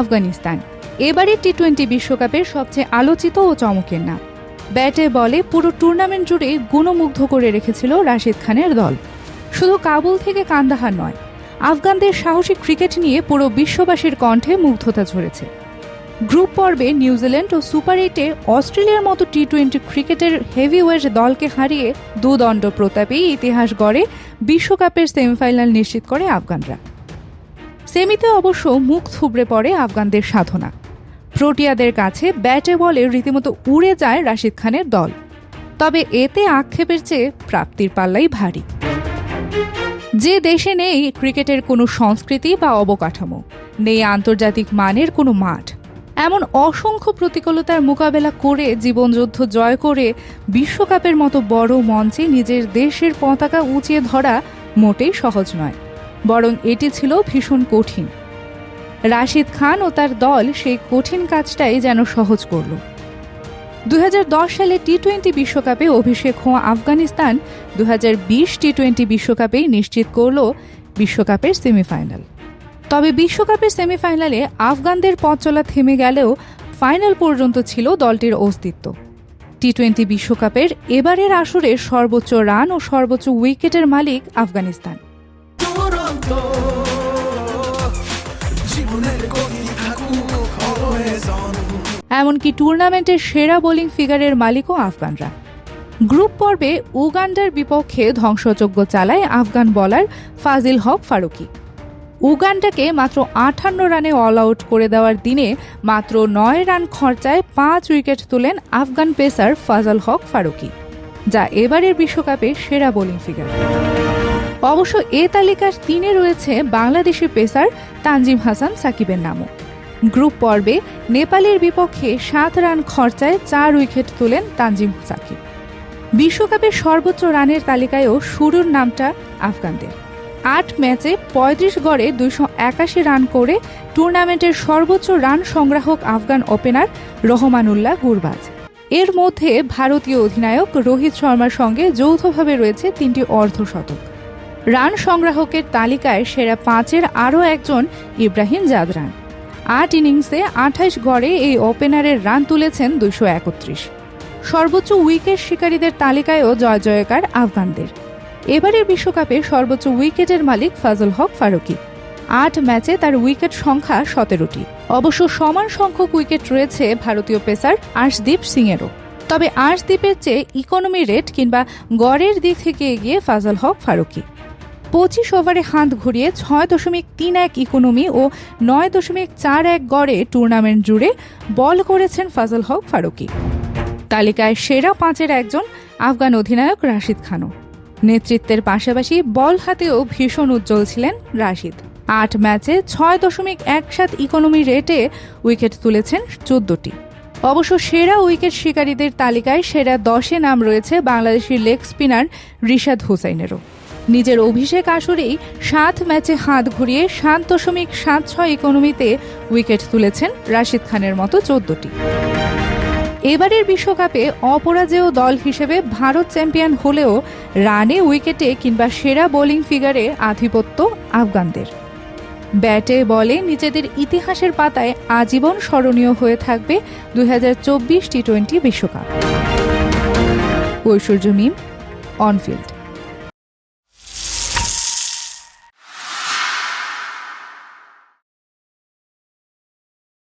আফগানিস্তান। এবারের T twenty বিশ্বকাপের সবচেয়ে আলোচিত ও চমকের নাম। ব্যাটে বলে পুরো টুর্নামেন্ট জুড়ে গুণমুগ্ধ করে রেখেছিল রাশিদ খানের দল। শুধু কাবুল থেকে কান্দাহার নয়, আফগানদের সাহসী ক্রিকেট নিয়ে পুরো বিশ্ববাসীর কণ্ঠে মুগ্ধতা ঝরেছে। গ্রুপ পর্বে নিউজিল্যান্ড ও সুপার এইটে অস্ট্রেলিয়ার মতো টি টোয়েন্টি ক্রিকেটের হেভিওয়েট দলকে হারিয়ে দুদণ্ড প্রতাপেই ইতিহাস গড়ে বিশ্বকাপের সেমিফাইনাল নিশ্চিত করে আফগানরা। সেমিতে অবশ্য মুখ থুবড়ে পড়ে আফগানদের সাধনা। প্রোটিয়াদের কাছে ব্যাটে বলে রীতিমতো উড়ে যায় রাশিদ খানের দল। তবে এতে আক্ষেপের চেয়ে প্রাপ্তির পাল্লাই ভারী। যে দেশে নেই ক্রিকেটের কোনো সংস্কৃতি বা অবকাঠামো, নেই আন্তর্জাতিক মানের কোনো মাঠ, এমন অসংখ্য প্রতিকূলতার মোকাবেলা করে জীবনযুদ্ধ জয় করে বিশ্বকাপের মতো বড় মঞ্চে নিজের দেশের পতাকা উঁচিয়ে ধরা মোটেই সহজ নয়। বরং এটি ছিল ভীষণ কঠিন। রাশিদ খান ও তার দল সেই কঠিন কাজটাই যেন সহজ করল। দু হাজার দশ সালে টি টোয়েন্টি বিশ্বকাপে অভিষেক হওয়া আফগানিস্তান দু টি টোয়েন্টি বিশ্বকাপেই নিশ্চিত করল বিশ্বকাপের সেমিফাইনাল। তবে বিশ্বকাপের সেমিফাইনালে আফগানদের পথ চলা থেমে গেলেও ফাইনাল পর্যন্ত ছিল দলটির অস্তিত্ব। টি টোয়েন্টি বিশ্বকাপের এবারের আসরে সর্বোচ্চ রান ও সর্বোচ্চ উইকেটের মালিক আফগানিস্তান। এমনকি টুর্নামেন্টের সেরা বোলিং ফিগারের মালিকও আফগানরা। গ্রুপ পর্বে উগান্ডার বিপক্ষে ধ্বংসযজ্ঞ চালায় আফগান বলার ফাজিল হক ফারুকি। উগান্ডাকে মাত্র আটান্ন রানে অল আউট করে দেওয়ার দিনে মাত্র নয় রান খরচায় পাঁচ উইকেট তোলেন আফগান পেসার ফাজল হক ফারুকি, যা এবারের বিশ্বকাপে সেরা বোলিং ফিগার। অবশ্য এ তালিকার তিনে রয়েছে বাংলাদেশি পেসার তানজিম হাসান সাকিবের নামও। গ্রুপ পর্বে নেপালের বিপক্ষে সাত রান খরচায় চার উইকেট তোলেন তানজিম সাকিব। বিশ্বকাপের সর্বোচ্চ রানের তালিকায়ও শুরুর নামটা আফগানদের। আট ম্যাচে পঁয়ত্রিশ গড়ে দুইশো একাশি রান করে টুর্নামেন্টের সর্বোচ্চ রান সংগ্রাহক আফগান ওপেনার রহমানুল্লাহ গুরবাজ। এর মধ্যে ভারতীয় অধিনায়ক রোহিত শর্মার সঙ্গে যৌথভাবে রয়েছে তিনটি অর্ধশতক রান সংগ্রাহকের তালিকায় সেরা পাঁচের আরও একজন ইব্রাহিম জাদরান। আট ইনিংসে আঠাইশ গড়ে এই ওপেনারের রান তুলেছেন দুইশো একত্রিশ। সর্বোচ্চ উইকেট শিকারীদের তালিকায়ও জয় জয়কার আফগানদের। এবারের বিশ্বকাপে সর্বোচ্চ উইকেটের মালিক ফাজল হক ফারুকি। আট ম্যাচে তার উইকেট সংখ্যা সতেরোটি। অবশ্য সমান সংখ্যক উইকেট রয়েছে ভারতীয় পেসার আর্শদীপ সিংয়েরও। তবে আর্শদীপের চেয়ে ইকোনমি রেট কিংবা গড়ের দিক থেকে এগিয়ে ফাজল হক ফারুকি। পঁচিশ ওভারে হাত ঘুরিয়ে ছয় দশমিক তিন এক ইকোনমি ও নয় দশমিক চার এক গড়ে টুর্নামেন্ট জুড়ে বল করেছেন ফাজল হক ফারুকি। তালিকায় সেরা পাঁচের একজন আফগান অধিনায়ক রাশিদ খানও। নেতৃত্বের পাশাপাশি বল হাতেও ভীষণ উজ্জ্বল ছিলেন রাশিদ। আট ম্যাচে ছয় দশমিক এক সাত ইকোনমি রেটে উইকেট তুলেছেন চোদ্দটি। অবশ্য সেরা উইকেট শিকারীদের তালিকায় সেরা দশে নাম রয়েছে বাংলাদেশের লেগ স্পিনার রিশাদ হোসাইনেরও। নিজের অভিষেক আসরেই সাত ম্যাচে হাত ঘুরিয়ে সাত দশমিক সাত ছয় ইকোনমিতে উইকেট তুলেছেন রাশিদ খানের মতো চোদ্দটি। এবারের বিশ্বকাপে অপরাজেয় দল হিসেবে ভারত চ্যাম্পিয়ন হলেও রানে উইকেটে কিংবা সেরা বোলিং ফিগারে আধিপত্য আফগানদের। ব্যাটে, বলে নিজেদের ইতিহাসের পাতায় আজীবন স্মরণীয় হয়ে থাকবে দু হাজার চব্বিশ টি টোয়েন্টি বিশ্বকাপ। ঐশ্বর্য মিম, অনফিল্ড।